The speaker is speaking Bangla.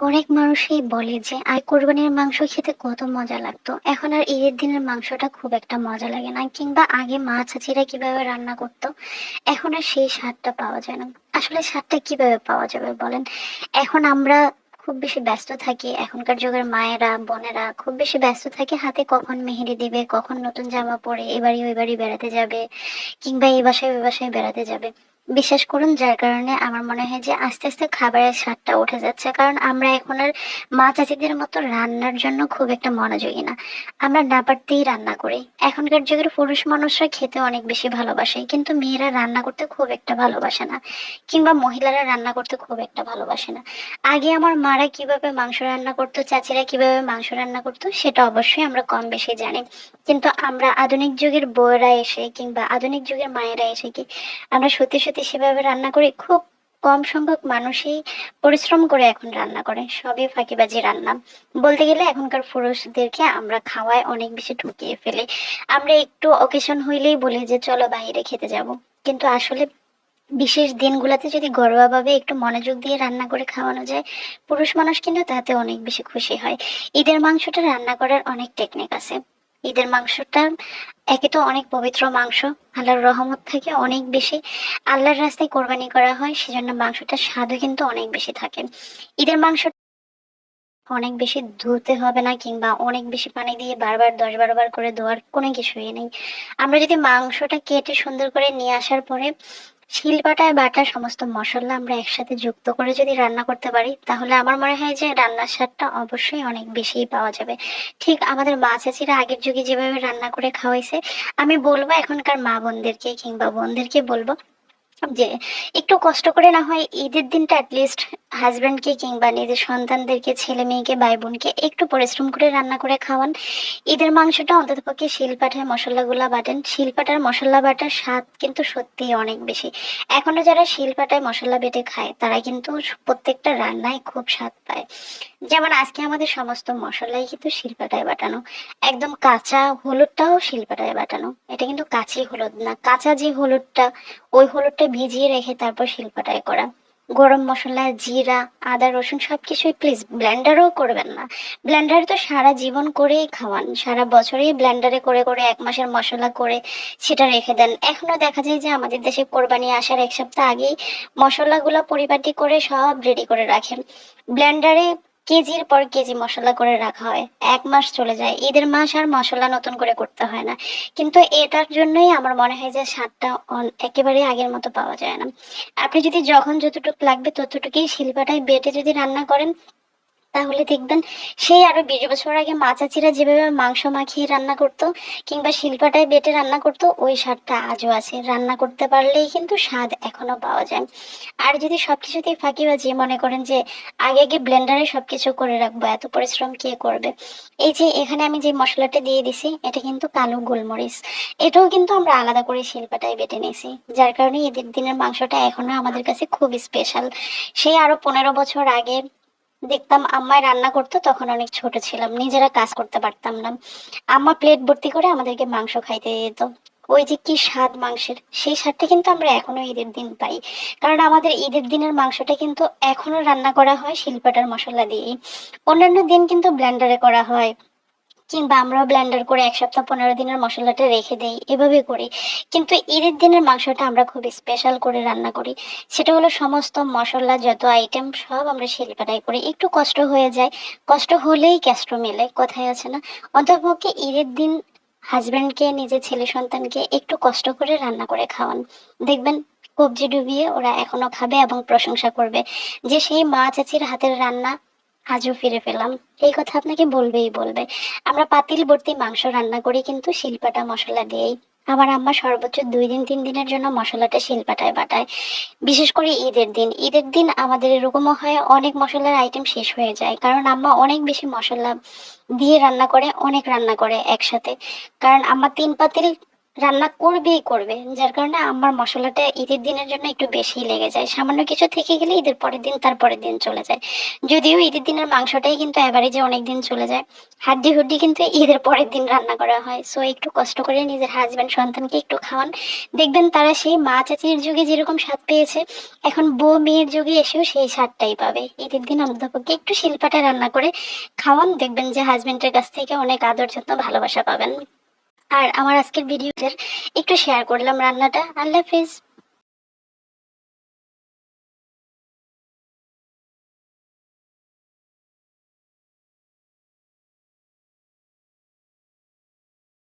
অনেক মানুষই বলে যে আগে কোরবানির মাংস খেতে কত মজা লাগতো। এখন আর ঈদের দিনের মাংসটা খুব একটা মজা লাগে না। কিংবা আগে মা চাচিরা কীভাবে রান্না করতো, এখন আর সেই স্বাদটা পাওয়া যায় না। আসলে স্বাদটা কীভাবে পাওয়া যাবে বলেন? এখন আমরা খুব বেশি ব্যস্ত থাকি। এখনকার যুগের মায়েরা, বোনেরা খুব বেশি ব্যস্ত থাকে হাতে কখন মেহেদি দিবে, কখন নতুন জামা পরে এবারই ওই বাড়ি বেড়াতে যাবে, কিংবা এই বাসায় ওই বাসায় বেড়াতে যাবে। বিশ্বাস করুন, যার কারণে আমার মনে হয় যে আস্তে আস্তে খাবারের স্বাদটা উঠে যাচ্ছে। কারণ আমরা এখন আর মা চাচিদের মতো রান্নার জন্য খুব একটা মনোযোগী না। আমরা না পারতেই রান্না করি। এখনকার যুগের পুরুষ মানুষরা খেতে অনেক বেশি ভালোবাসে, কিন্তু মেয়েরা রান্না করতে খুব একটা ভালোবাসে না, কিংবা মহিলারা রান্না করতে খুব একটা ভালোবাসে না। আগে আমার মারা কীভাবে মাংস রান্না করতো, চাচিরা কীভাবে মাংস রান্না করতো, সেটা অবশ্যই আমরা কম বেশি জানি। কিন্তু আমরা আধুনিক যুগের বউয়েরা এসে কিংবা আধুনিক যুগের মায়েরা এসে কি আমরা সত্যি সত্যি সেভাবে রান্না করি খুব কম সংখ্যক মানুষই পরিশ্রম করে এখন রান্না করে। সবই ফাঁকিবাজি রান্না। বলতে গেলে এখনকার পুরুষদেরকে আমরা খাওয়ায় অনেক বেশি ঠকিয়ে ফেলি। আমরা একটু অকেশন হইলেই বলি যে, চলো বাইরে খেতে যাব। কিন্তু আসলে বিশেষ দিনগুলোতে যদি ঘরোয়াভাবে একটু মনোযোগ দিয়ে রান্না করে খাওয়ানো যায়, পুরুষ মানুষ কিন্তু তাতে অনেক বেশি খুশি হয়। ঈদের মাংসটা রান্না করার অনেক টেকনিক আছে। ঈদের মাংসটা। একে তো অনেক পবিত্র মাংস, আল্লাহর রহমত থেকে অনেক বেশি। আল্লাহর রাস্তায় কোরবানি করা হয়, সেজন্য মাংসটার স্বাদও কিন্তু অনেক বেশি থাকে। ঈদের মাংস অনেক বেশি ধুতে হবে না, কিংবা অনেক বেশি পানি দিয়ে বারবার, দশ বারো বার করে ধোয়ার কোনো কিছুই নেই। আমরা যদি মাংসটা কেটে সুন্দর করে নিয়ে আসার পরে শিলপাটায় বাটা সমস্ত মশলা আমরা একসাথে যুক্ত করে যদি রান্না করতে পারি, তাহলে আমার মনে হয় যে রান্নার স্বাদটা অবশ্যই অনেক বেশিই পাওয়া যাবে। ঠিক আমাদের মা চাচিরা আগের যুগে যেভাবে রান্না করে খাওয়াইছে, আমি বলব এখনকার মা বোনদেরকে কিংবা বোনদেরকে বলব যে একটু কষ্ট করে না হয় ঈদের দিনটা অ্যাটলিস্ট হাজব্যান্ডকে কিংবা নিজের সন্তানদেরকে, ছেলে মেয়েকে, ভাই বোনকে একটু পরিশ্রম করে রান্না করে খাওয়ান। ঈদের মাংসটা অন্ততপক্ষে শিলপাঠায় মশলাগুলা বাটেন। শিলপাটার মশলা বাটার স্বাদ কিন্তু সত্যিই অনেক বেশি। এখনও যারা শিলপাটায় মশলা বেটে খায়, তারা কিন্তু প্রত্যেকটা রান্নায় খুব স্বাদ পায়। যেমন আজকে আমাদের সমস্ত মশলাই কিন্তু শিলপাটায় বাটানো। একদম কাঁচা হলুদটাও শিলপাটায় বাটানো। এটা কিন্তু কাঁচি হলুদ না, কাঁচা যে হলুদটা, ওই হলুদটা ভিজিয়ে রেখে তারপর শিলপাটায় করা গরম মশলা, জিরা, আদা, রসুন সবকিছুই প্লিজ ব্লেন্ডারও করবেন না। ব্লেন্ডার তো সারা জীবন করেই খাওয়ান। সারা বছরেই ব্লেন্ডারে করে করে এক মাসের মশলা করে সেটা রেখে দেন। এখনও দেখা যায় যে আমাদের দেশে কোরবানি আসার এক সপ্তাহ আগেই মশলাগুলো পরিপাটি করে সব রেডি করে রাখেন। ব্লেন্ডারে কেজির পর কেজি মশলা করে রাখা হয়, এক মাস চলে যায়। ঈদের মাস আর মশলা নতুন করে করতে হয় না। কিন্তু এটার জন্যই আমার মনে হয় যে স্বাদটা একেবারে আগের মতো পাওয়া যায় না। আপনি যদি যখন যতটুকু লাগবে ততটুকুই শিল্পাটায় বেটে যদি রান্না করেন তাহলে দেখবেন সেই আরও বিশ বছর আগে মা চাচিরা যেভাবে মাংস মাখিয়ে রান্না করতো কিংবা শিল্পাটায় বেটে রান্না করতো, ওই স্বাদটা আজও আছে। রান্না করতে পারলেই কিন্তু স্বাদ এখনও পাওয়া যায়। আর যদি সবকিছুতেই ফাঁকিবাজি মনে করেন যে আগে আগে ব্লেন্ডারে সবকিছু করে রাখব, এত পরিশ্রম কে করবে? এই যে এখানে আমি যে মশলাটা দিয়ে দিছি, এটা কিন্তু কালো গোলমরিচ। এটাও কিন্তু আমরা আলাদা করে শিল্পাটায় বেটে নিয়েছি। যার কারণে ঈদের দিনের মাংসটা এখনও আমাদের কাছে খুব স্পেশাল সেই আরও পনেরো বছর আগে দেখতাম আম্মায় রান্না করতো, তখন অনেক ছোট ছিলাম, নিজেরা কাজ করতে পারতাম না। আম্মা প্লেট ভর্তি করে আমাদেরকে মাংস খাইতে দিত। ওই যে কি স্বাদ মাংসের, সেই স্বাদটা কিন্তু আমরা এখনও ঈদের দিন পাই। কারণ আমাদের ঈদের দিনের মাংসটা কিন্তু এখনও রান্না করা হয় শিলপাটার মশলা দিয়েই। অন্যান্য দিন কিন্তু ব্ল্যান্ডারে করা হয়। কিংবা আমরাও ব্লেন্ডার করে এক সপ্তাহ পনেরো দিনের মশলাটা রেখে দেই, এভাবে করি। কিন্তু ঈদের দিনের মাংসটা আমরা খুব স্পেশাল করে রান্না করি। সেটা হলো সমস্ত মশলা, যত আইটেম সব আমরা শিলপাটাই করি। একটু কষ্ট হয়ে যায়, কষ্ট হলেই ক্যাস্ট মেলে কথায় আছে না? অন্তপক্ষে ঈদের দিন হাজব্যান্ডকে নিজের ছেলে সন্তানকে একটু কষ্ট করে রান্না করে খাওয়ান। দেখবেন কবজি ডুবিয়ে ওরা এখনও খাবে এবং প্রশংসা করবে যে সেই মা চাচির হাতের রান্না আজও ফিরে পেলাম। এই কথা আপনাকে বলবেই বলবে। আমরা পাতিল ভর্তি মাংস রান্না করি কিন্তু শিলপাটা মশলা দিয়েই। আমার আম্মা সর্বোচ্চ দুই দিন, তিন দিনের জন্য মশলাটা শিলপাটায় বাটায়। বিশেষ করে ঈদের দিন। ঈদের দিন আমাদের এরকমও হয়, অনেক মশলার আইটেম শেষ হয়ে যায়। কারণ আম্মা অনেক বেশি মশলা দিয়ে রান্না করে, অনেক রান্না করে একসাথে। কারণ আম্মা তিন পাতিল রান্না করবেই করবে। যার কারণে আমার মশলাটা ঈদের দিনের জন্য একটু বেশি লেগে যায়। সামান্য কিছু থেকে গেলে ঈদের পরের দিন তার পরের দিন চলে যায়। যদিও ঈদের দিনের মাংসটাই কিন্তু অ্যাভারেজে অনেক দিন চলে যায়। হাড্ডি হুড্ডি কিন্তু ঈদের পরের দিন রান্না করা হয়। সো একটু কষ্ট করে নিজের হাজব্যান্ড সন্তানকে একটু খাওয়ান। দেখবেন তারা সেই মা চাচির যুগে যেরকম স্বাদ পেয়েছে, এখন বউ মেয়ের যুগে এসেও সেই স্বাদটাই পাবে। ঈদের দিন অন্তপক্ষে একটু শিল্পাটা রান্না করে খাওয়ান। দেখবেন যে হাজবেন্ডের কাছ থেকে অনেক আদর যত্ন ভালোবাসা পাবেন। আর আমার আজকের ভিডিওতে একটু শেয়ার করলাম রান্নাটা। আল্লাহ হাফিজ।